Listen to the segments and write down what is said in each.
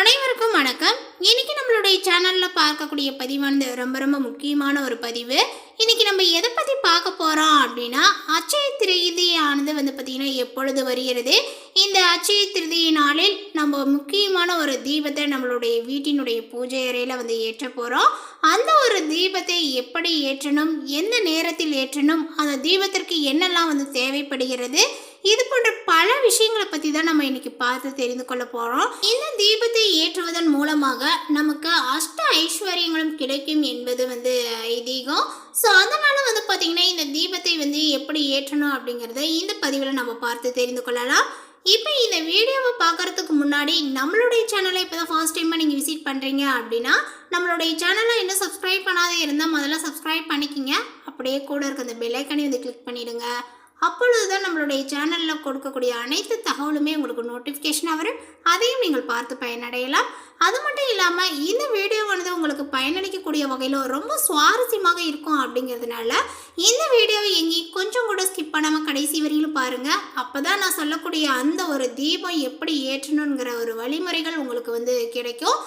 அனைவருக்கும் வணக்கம். இன்னைக்கு நம்மளுடைய சேனலில் பார்க்கக்கூடிய பதிவானது ரொம்ப ரொம்ப முக்கியமான ஒரு பதிவு. இன்னைக்கு நம்ம எதை பற்றி பார்க்க போகிறோம் அப்படின்னா அச்சய திருதியானது வந்து பார்த்திங்கன்னா எப்பொழுது வருகிறது? இந்த அச்சய திருதிய நாளில் நம்ம முக்கியமான ஒரு தீபத்தை நம்மளுடைய வீட்டினுடைய பூஜை அறையில் வந்து ஏற்ற போகிறோம் அந்த ஒரு தீபத்தை எப்படி ஏற்றணும்? எந்த நேரத்தில் ஏற்றணும்? அந்த தீபத்திற்கு என்னெல்லாம் வந்து தேவைப்படுகிறது? இது போன்ற பல விஷயங்களை பற்றி தான் நம்ம இன்னைக்கு பார்த்து தெரிந்து கொள்ள போகிறோம் இந்த தீபத்தை ஏற்றுவதன் மூலமாக நமக்கு அஷ்ட ஐஸ்வர்யங்களும் கிடைக்கும் என்பது வந்து ஐதீகம். ஸோ அதனால் வந்து பார்த்திங்கன்னா இந்த தீபத்தை வந்து எப்படி ஏற்றணும் அப்படிங்கிறத இந்த பதிவில் நம்ம பார்த்து தெரிந்து கொள்ளலாம். இப்போ இந்த வீடியோவை பார்க்கறதுக்கு முன்னாடி நம்மளுடைய சேனலை இப்போ தான் ஃபர்ஸ்ட் டைமாக நீங்கள் விசிட் பண்ணுறீங்க அப்படின்னா நம்மளுடைய சேனலை இன்னும் சப்ஸ்கிரைப் பண்ணாத இருந்தால் முதல்ல சப்ஸ்கிரைப் பண்ணிக்கிங்க. அப்படியே கூட இருக்க அந்த பெல் ஐக்கனை வந்து கிளிக் பண்ணிவிடுங்க அப்பொழுது தான் நம்மளுடைய சேனலில் கொடுக்கக்கூடிய அனைத்து தகவலுமே உங்களுக்கு நோட்டிஃபிகேஷனாக வரும். அதையும் நீங்கள் பார்த்து பயனடையலாம். அது மட்டும் இல்லாமல் இந்த வீடியோவானது உங்களுக்கு பயனளிக்கக்கூடிய வகையில் ரொம்ப சுவாரஸ்யமாக இருக்கும் அப்படிங்கிறதுனால இந்த வீடியோவை எங்கேயும் கொஞ்சம் கூட ஸ்கிப் பண்ணாமல் கடைசி வரையிலும் பாருங்கள் அப்போ தான் நான் சொல்லக்கூடிய அந்த ஒரு தீபம் எப்படி ஏற்றணுங்கிற ஒரு வழிமுறைகள் உங்களுக்கு வந்து கிடைக்கும்.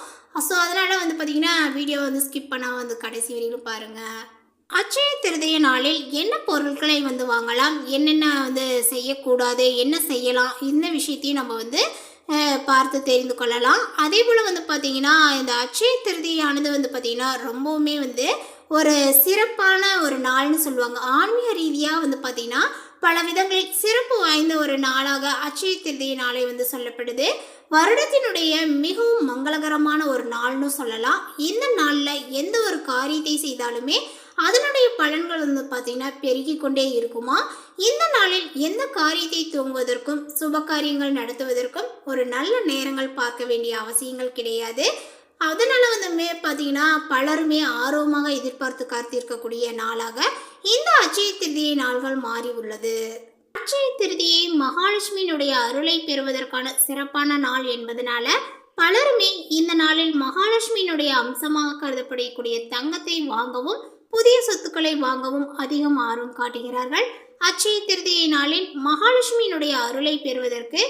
ஸோ அதனால் வந்து பார்த்திங்கன்னா வீடியோ வந்து ஸ்கிப் பண்ணாமல் வந்து கடைசி வரையிலும் பாருங்கள் அச்சய திருதிய நாளில் என்ன பொருட்களை வந்து வாங்கலாம்? என்னென்ன வந்து செய்யக்கூடாது? என்ன செய்யலாம்? இந்த விஷயத்தையும் நம்ம வந்து பார்த்து தெரிந்து கொள்ளலாம். அதே போல் வந்து பார்த்திங்கன்னா இந்த அச்சய திருதியானது வந்து பார்த்திங்கன்னா ரொம்பவுமே வந்து ஒரு சிறப்பான ஒரு நாள்னு சொல்லுவாங்க. ஆன்மீக ரீதியாக வந்து பார்த்திங்கன்னா பல விதங்களில் சிறப்பு வாய்ந்த ஒரு நாளாக அச்சய திருதிய நாளை வந்து சொல்லப்படுது. வருடத்தினுடைய மிகவும் மங்களகரமான ஒரு நாள்னு சொல்லலாம். இந்த நாளில் எந்த ஒரு காரியத்தை செய்தாலுமே அதனுடைய பலன்கள் வந்து பார்த்தீங்கன்னா பெருகி கொண்டே இருக்குமா? இந்த நாளில் எந்த காரியத்தை தூங்குவதற்கும் சுப காரியங்கள் நடத்துவதற்கும் ஒரு நல்ல நேரங்கள் பார்க்க வேண்டிய அவசியங்கள் கிடையாது. அதனால வந்து பார்த்தீங்கன்னா பலருமே ஆர்வமாக எதிர்பார்த்து காத்திருக்கக்கூடிய நாளாக இந்த அச்சய திருதியை நாள்கள் மாறி உள்ளது. அச்சய திருதியை மகாலட்சுமியினுடைய அருளை பெறுவதற்கான சிறப்பான நாள் என்பதனால பலருமே இந்த நாளில் மகாலட்சுமியினுடைய அம்சமாக கருதப்படக்கூடிய தங்கத்தை வாங்கவும் புதிய சொத்துக்களை வாங்கவும் அதிகம் ஆர்வம் காட்டுகிறார்கள். அச்சய திருதியை நாளில் மகாலட்சுமியினுடைய அருளை பெறுவதற்கு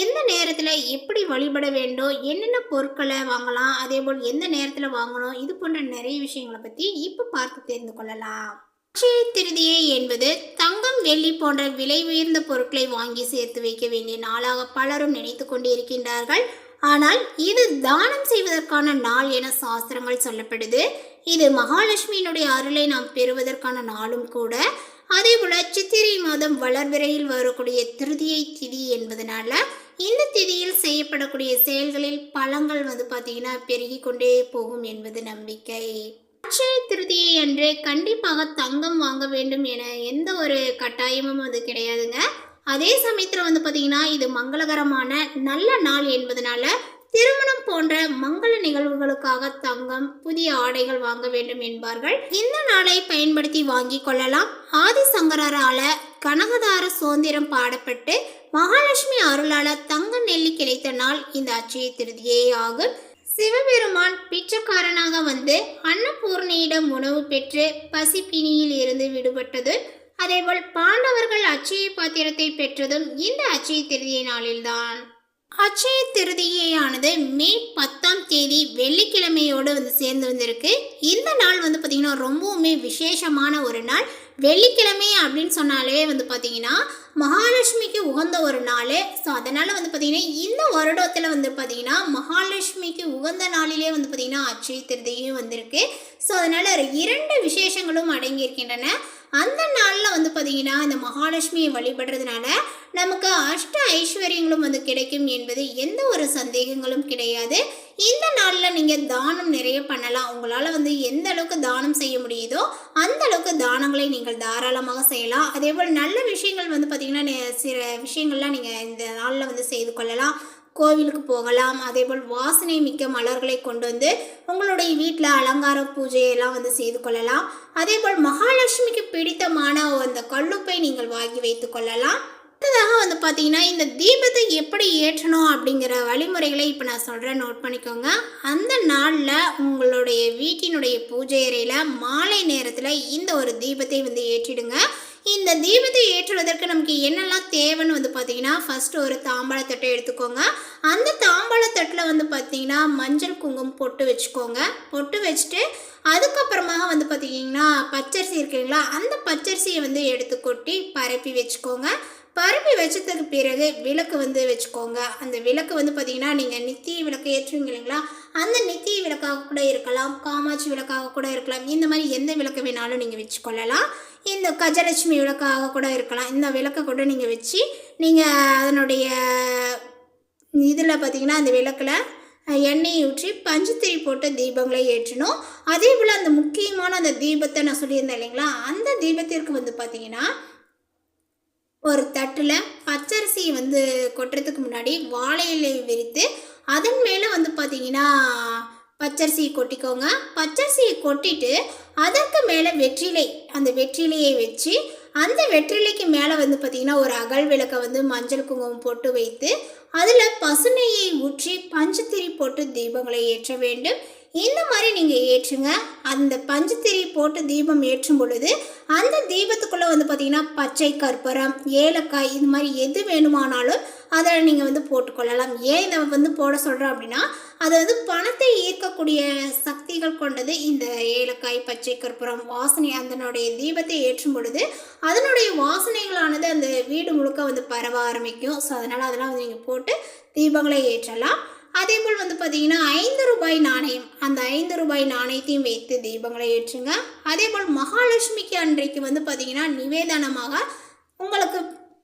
எந்த நேரத்தில் எப்படி வழிபட வேண்டும் என்னென்ன பொருட்களை வாங்கலாம் அதே போல் எந்த நேரத்தில் வாங்கணும் இது போன்ற நிறைய விஷயங்களை பற்றி இப்போ பார்த்து தெரிந்து கொள்ளலாம். அச்சய திருதியை என்பது தங்கம் வெள்ளி போன்ற விலை உயர்ந்த பொருட்களை வாங்கி சேர்த்து வைக்க வேண்டிய நாளாக பலரும் நினைத்து கொண்டிருக்கின்றார்கள். ஆனால் இது தானம் செய்வதற்கான நாள் என சாஸ்திரங்கள் சொல்லப்படுது. இது மகாலட்சுமியினுடைய அருளை நாம் பெறுவதற்கான நாளும் கூட. அதே போல சித்திரை மாதம் வளர்விரையில் வரக்கூடிய திருதியை திதி என்பதனால இந்த திதியில் செய்யப்படக்கூடிய செயல்களில் பழங்கள் வந்து பார்த்தீங்கன்னா பெருகி கொண்டே போகும் என்பது நம்பிக்கை. அட்சய திருதியை அன்று கண்டிப்பாக தங்கம் வாங்க வேண்டும் என எந்த ஒரு கட்டாயமும் அது கிடையாதுங்க. அதே சமயத்தில் வந்து பார்த்திங்கன்னா இது மங்களகரமான நல்ல நாள் என்பதனால திருமணம் போன்ற மங்கள நிகழ்வுகளுக்காக தங்கம் புதிய ஆடைகள் வாங்க வேண்டும் என்பார்கள். இந்த நாளை பயன்படுத்தி வாங்கி கொள்ளலாம். ஆதிசங்கரால கனகதார சுதந்திரம் பாடப்பட்டு மகாலட்சுமி அருளால தங்க நெல்லி கிடைத்த நாள் இந்த அச்சய திருதியே ஆகும். சிவபெருமான் பிச்சைக்காரனாக வந்து அன்னபூர்ணியிடம் உணவு பெற்று பசிப்பிணியில் இருந்து விடுபட்டது. அதேபோல் பாண்டவர்கள் அச்சய பாத்திரத்தை பெற்றதும் இந்த அச்சய திருதியை நாளில்தான். அச்சய திருதியானது மே பத்தாம் தேதி வெள்ளிக்கிழமையோடு வந்து சேர்ந்து வந்திருக்கு இந்த நாள் வந்து பார்த்திங்கன்னா ரொம்பவுமே விசேஷமான ஒரு நாள். வெள்ளிக்கிழமை அப்படின்னு சொன்னாலே வந்து பார்த்திங்கன்னா மகாலட்சுமிக்கு உகந்த ஒரு நாள். ஸோ அதனால் வந்து பார்த்திங்கன்னா இந்த வருடத்தில் வந்து பார்த்திங்கன்னா மகாலட்சுமிக்கு உகந்த நாளிலே வந்து பார்த்திங்கன்னா அச்சய திருதியும் வந்திருக்கு. ஸோ அதனால் இரண்டு விசேஷங்களும் அடங்கியிருக்கின்றன. அந்த நாளில் வந்து பார்த்திங்கன்னா இந்த மகாலட்சுமியை வழிபடுறதுனால நமக்கு அஷ்ட ஐஸ்வர்யங்களும் வந்து கிடைக்கும் என்பது எந்த ஒரு சந்தேகங்களும் கிடையாது. இந்த நாளில் நீங்கள் தானம் நிறைய பண்ணலாம். உங்களால் வந்து எந்த அளவுக்கு தானம் செய்ய முடியுதோ அந்த அளவுக்கு தானங்களை நீங்கள் தாராளமாக செய்யலாம். அதே போல் நல்ல விஷயங்கள் வந்து பார்த்திங்கன்னா சில விஷயங்கள்லாம் நீங்கள் இந்த நாளில் வந்து செய்து கொள்ளலாம். கோவிலுக்கு போகலாம். அதே போல் வாசனை மிக்க மலர்களை கொண்டு வந்து உங்களுடைய வீட்டில் அலங்கார பூஜையெல்லாம் வந்து செய்து கொள்ளலாம். அதே போல் மகாலட்சுமிக்கு பிடித்தமான அந்த கல்லுப்பை நீங்கள் வாங்கி வைத்து கொள்ளலாம். அடுத்ததாக வந்து பார்த்தீங்கன்னா இந்த தீபத்தை எப்படி ஏற்றணும் அப்படிங்கிற வழிமுறைகளை இப்போ நான் சொல்கிறேன் நோட் பண்ணிக்கோங்க. அந்த நாளில் உங்களுடைய வீட்டினுடைய பூஜை அறையில் மாலை நேரத்தில் இந்த ஒரு தீபத்தை வந்து ஏற்றிடுங்க. இந்த தீபத்தை ஏற்றுவதற்கு நமக்கு என்னெல்லாம் தேவைன்னு வந்து பார்த்தீங்கன்னா ஃபஸ்ட்டு ஒரு தாம்பாளத்தட்டை எடுத்துக்கோங்க. அந்த தாம்பாளத்தட்டில் வந்து பார்த்தீங்கன்னா மஞ்சள் குங்குமம் பொட்டு வச்சுக்கோங்க. பொட்டு வச்சுட்டு அதுக்கப்புறமாக வந்து பார்த்தீங்கன்னா பச்சரிசி இருக்குங்களா அந்த பச்சரிசியை வந்து எடுத்து கொட்டி பரப்பி வச்சுக்கோங்க. பரப்பி வச்சதுக்கு பிறகு விளக்கு வந்து வச்சுக்கோங்க. அந்த விளக்கு வந்து பார்த்தீங்கன்னா நீங்கள் நித்திய விளக்கு ஏற்றுவீங்க இல்லைங்களா? அந்த நித்திய விளக்காக கூட இருக்கலாம் காமாட்சி விளக்காக கூட இருக்கலாம். இந்த மாதிரி எந்த விளக்கு வேணாலும் நீங்கள் வச்சுக்கொள்ளலாம். இந்த கஜலட்சுமி விளக்காக கூட இருக்கலாம். இந்த விளக்கை கூட நீங்கள் வச்சு நீங்கள் அதனுடைய இதில் பார்த்தீங்கன்னா அந்த விளக்கில் எண்ணெயை ஊற்றி பஞ்சுத்திரி போட்டு தீபங்களை ஏற்றணும். அதே போல் அந்த முக்கியமான அந்த தீபத்தை நான் சொல்லியிருந்தேன் இல்லைங்களா? அந்த தீபத்திற்கு வந்து பார்த்தீங்கன்னா ஒரு தட்டில் பச்சரிசி வந்து கொட்டுறதுக்கு முன்னாடி வாழை இலையை விரித்து அதன் மேலே வந்து பார்த்தீங்கன்னா பச்சரிசியை கொட்டிக்கோங்க. பச்சரிசியை கொட்டிட்டு அதற்கு மேலே வெற்றிலை அந்த வெற்றிலையை வச்சு அந்த வெற்றிலைக்கு மேலே வந்து பார்த்தீங்கன்னா ஒரு அகல் விளக்கை வந்து மஞ்சள் குங்குமம் போட்டு வைத்து அதில் பசுநெய்யை ஊற்றி பஞ்சுத்திரி போட்டு தீபங்களை ஏற்ற வேண்டும். இந்த மாதிரி நீங்கள் ஏற்றுங்க. அந்த பஞ்சுத்திரி போட்டு தீபம் ஏற்றும் பொழுது அந்த தீபத்துக்குள்ளே வந்து பார்த்திங்கன்னா பச்சை கற்பூரம் ஏலக்காய் இது மாதிரி எது வேணுமானாலும் அதை நீங்கள் வந்து போட்டுக்கொள்ளலாம். ஏன் இதை வந்து போட சொல்கிறோம் அப்படின்னா அது வந்து பணத்தை ஈர்க்கக்கூடிய சக்திகள் கொண்டது இந்த ஏலக்காய் பச்சை கற்பூரம் வாசனை அதனுடைய தீபத்தை ஏற்றும் பொழுது அதனுடைய வாசனைகளானது அந்த வீடு முழுக்க வந்து பரவ ஆரம்பிக்கும். ஸோ அதனால் அதெல்லாம் வந்து நீங்கள் போட்டு தீபங்களை ஏற்றலாம். அதே போல் வந்து பார்த்தீங்கன்னா ஐந்து ரூபாய் நாணயம் அந்த ஐந்து ரூபாய் நாணயத்தையும் வைத்து தீபங்களை ஏற்றுங்க. அதே போல் மகாலட்சுமிக்கு அன்றைக்கு வந்து பார்த்தீங்கன்னா நிவேதனமாக உங்களுக்கு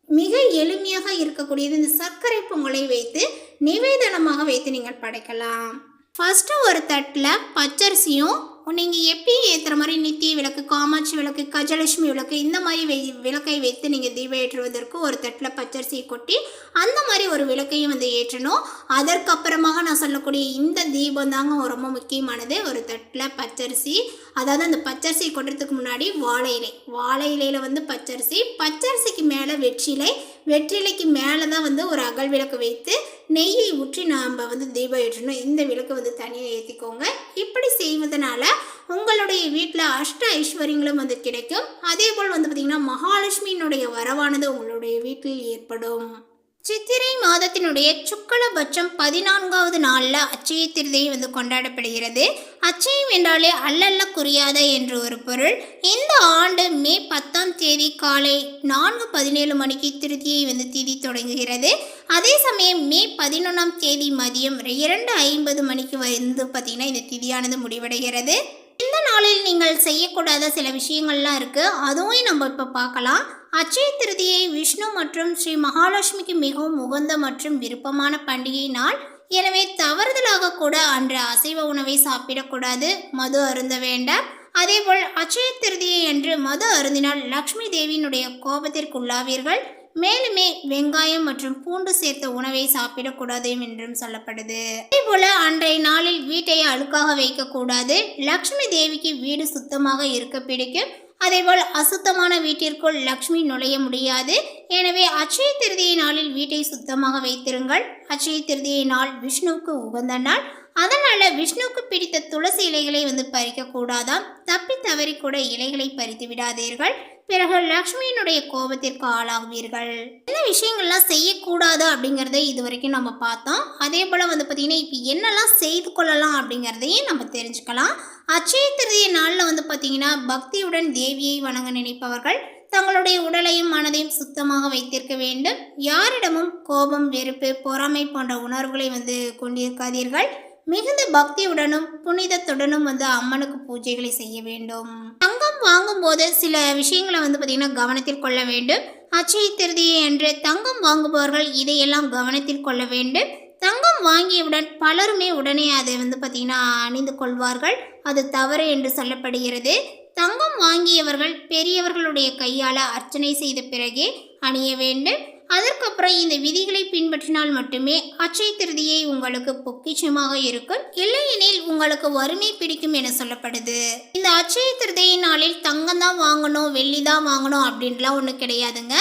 மிக எளிமையாக இருக்கக்கூடியது இந்த சர்க்கரை பொங்கலை வைத்து நிவேதனமாக வைத்து நீங்கள் படைக்கலாம். ஃபஸ்ட்டு ஒரு தட்டில் பச்சரிசியும் நீங்கள் எப்பயும் ஏற்றுற மாதிரி நித்திய விளக்கு காமாட்சி விளக்கு கஜலட்சுமி விளக்கு இந்த மாதிரி வை விளக்கை வைத்து நீங்கள் தீபம் ஏற்றுவதற்கு ஒரு தட்டில் பச்சரிசியை கொட்டி அந்த மாதிரி ஒரு விளக்கையும் வந்து ஏற்றணும். அதற்கப்புறமாக நான் சொல்லக்கூடிய இந்த தீபம் தாங்க ரொம்ப முக்கியமானது. ஒரு தட்டில் பச்சரிசி அதாவது அந்த பச்சரிசி கொட்டுறதுக்கு முன்னாடி வாழை இலை. வாழை இலையில் வந்து பச்சரிசி பச்சரிசிக்கு மேலே வெற்றிலை வெற்றிலைக்கு மேலே தான் வந்து ஒரு அகல் விளக்கு வைத்து நெய்யை ஊற்றி நாம் வந்து தீபம் ஏற்றணும். இந்த விளக்கு வந்து தனியாக ஏற்றிக்கோங்க இப்படி செய்வதனால உங்களுடைய வீட்டில் அஷ்ட ஐஸ்வர்யங்களும் வந்து கிடைக்கும். அதே போல் வந்து பார்த்திங்கன்னா மகாலட்சுமியினுடைய வரவானது உங்களுடைய வீட்டில் ஏற்படும். சித்திரை மாதத்தினுடைய சுக்கலபட்சம் பதினான்காவது நாளில் அச்சய திருதியை வந்து கொண்டாடப்படுகிறது. அச்சயம் என்றாலே அல்லல்ல குறியாத என்று ஒரு பொருள். இந்த ஆண்டு மே பத்தாம் தேதி காலை நான்கு பதினேழு மணிக்கு திருதியை வந்து திதி தொடங்குகிறது. அதே சமயம் மே பதினொன்றாம் தேதி மதியம் இரண்டு ஐம்பது மணிக்கு வந்து பார்த்திங்கன்னா இந்த திதியானது முடிவடைகிறது. இந்த நாளில் நீங்கள் செய்யக்கூடாத சில விஷயங்கள்லாம் இருக்குது அதுவும் நம்ம இப்போ பார்க்கலாம். அச்சய திருதியை விஷ்ணு மற்றும் ஸ்ரீ மகாலட்சுமிக்கு மிகவும் உகந்த மற்றும் விருப்பமான பண்டிகை நாள். எனவே தவறுதலாக கூட அன்று அசைவ உணவை சாப்பிடக்கூடாது. மது அருந்த வேண்டாம். அதேபோல் அச்சய திருதியை என்று மது அருந்தினால் லக்ஷ்மி தேவியினுடைய கோபத்திற்கு உள்ளாவீர்கள் மேலுமே வெங்காயம் மற்றும் பூண்டு சேர்த்த உணவை சாப்பிடக்கூடாது என்றும் சொல்லப்படுது. அதே போல அன்றைய நாளில் வீட்டை அழுக்காக வைக்கக்கூடாது. லக்ஷ்மி தேவிக்கு வீடு சுத்தமாக இருக்க பிடிக்கும். அதேபோல் அசுத்தமான வீட்டிற்குள் லக்ஷ்மி நுழைய முடியாது. எனவே அச்சய திருதியை நாளில் வீட்டை சுத்தமாக வைத்திருங்கள். அச்சய திருதியை நாள் விஷ்ணுவுக்கு உகந்த நாள். அதனால் விஷ்ணுவுக்கு பிடித்த துளசி இலைகளை வந்து பறிக்கக்கூடாதாம் தப்பி தவறி கூட இலைகளை பறித்து விடாதீர்கள். பிறகு லக்ஷ்மியினுடைய கோபத்திற்கு ஆளாகுவீர்கள். என்ன விஷயங்கள்லாம் செய்யக்கூடாது அப்படிங்கிறத இது வரைக்கும் நம்ம பார்த்தோம். அதே போல் வந்து பார்த்திங்கன்னா இப்போ என்னெல்லாம் செய்து கொள்ளலாம் அப்படிங்கிறதையும் நம்ம தெரிஞ்சுக்கலாம். அச்சய திருதிய நாளில் வந்து பார்த்திங்கன்னா பக்தியுடன் தேவியை வணங்க நினைப்பவர்கள் தங்களுடைய உடலையும் மனதையும் சுத்தமாக வைத்திருக்க வேண்டும். யாரிடமும் கோபம் வெறுப்பு பொறாமை போன்ற உணர்வுகளை வந்து கொண்டிருக்காதீர்கள். மிகுந்த பக்தியுடனும் புனிதத்துடனும் வந்து அம்மனுக்கு பூஜைகளை செய்ய வேண்டும். தங்கம் வாங்கும்போது சில விஷயங்களை வந்து பார்த்திங்கன்னா கவனத்தில் கொள்ள வேண்டும். அச்சய திருதியை என்று தங்கம் வாங்குபவர்கள் இதையெல்லாம் கவனத்தில் கொள்ள வேண்டும். தங்கம் வாங்கியவுடன் பலருமே உடனே அதை வந்து பார்த்திங்கன்னா அணிந்து கொள்வார்கள். அது தவறு என்று சொல்லப்படுகிறது. தங்கம் வாங்கியவர்கள் பெரியவர்களுடைய கையால் அர்ச்சனை செய்த பிறகே அணிய வேண்டும். அதற்கப்புறம் இந்த விதிகளை பின்பற்றினால் மட்டுமே அச்சய திருதியை உங்களுக்கு பொக்கிஷமாக இருக்கும். இல்லையெனில் உங்களுக்கு வறுமை பிடிக்கும் என சொல்லப்படுது. இந்த அச்சய திருதியை நாளில் தங்கம் தான் வாங்கணும் வெள்ளி தான் வாங்கணும் அப்படின்லாம் ஒன்றும் கிடையாதுங்க.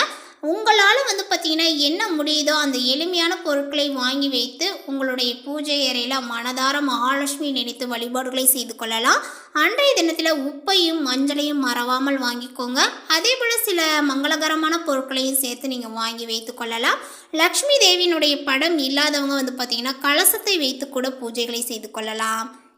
உங்களால் வந்து பார்த்தீங்கன்னா என்ன முடியுதோ அந்த எளிமையான பொருட்களை வாங்கி வைத்து உங்களுடைய பூஜை அறையில் மனதார மகாலட்சுமி நினைத்து வழிபாடுகளை செய்து கொள்ளலாம். அன்றைய தினத்தில் உப்பையும் மஞ்சளையும் மறவாமல் வாங்கிக்கோங்க. அதே போல் சில மங்களகரமான பொருட்களையும் சேர்த்து நீங்கள் வாங்கி வைத்து கொள்ளலாம். லக்ஷ்மி தேவியினுடைய படம் இல்லாதவங்க வந்து பார்த்திங்கன்னா கலசத்தை வைத்து கூட பூஜைகளை செய்து கொள்ளலாம்.